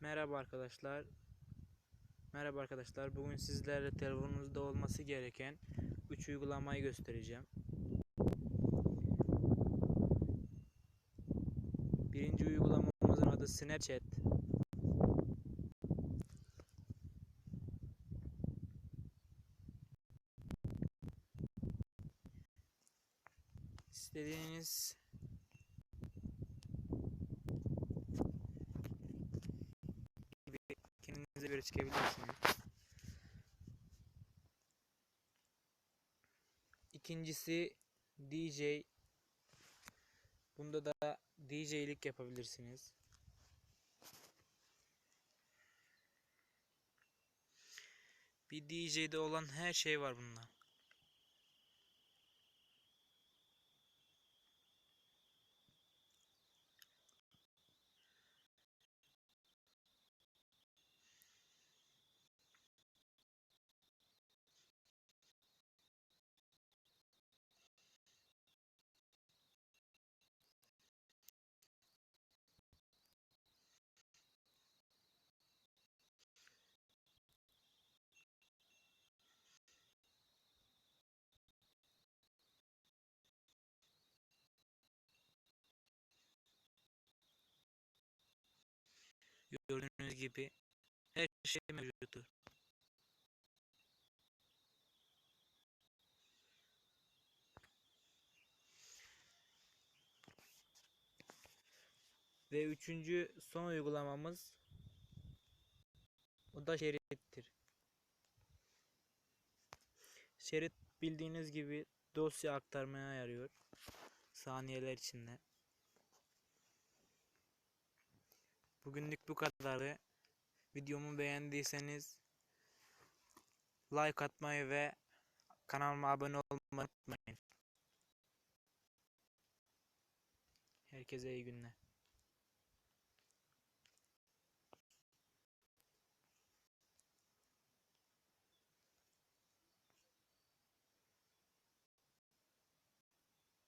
Merhaba arkadaşlar. Merhaba arkadaşlar. Bugün sizlerle telefonunuzda olması gereken 3 uygulamayı göstereceğim. Birinci uygulamamızın adı Snapchat. İstediğiniz gibi kendinize göre çıkabilirsiniz. İkincisi DJ. Bunda da DJ'lik yapabilirsiniz. Bir DJ'de olan her şey var bunda. Gördüğünüz gibi her şey mevcuttur. Ve üçüncü son uygulamamız o da şerittir. Şerit bildiğiniz gibi dosya aktarmaya yarıyor. Saniyeler içinde. Bugünlük bu kadardı. Videomu beğendiyseniz like atmayı ve kanalıma abone olmayı unutmayın. Herkese iyi günler.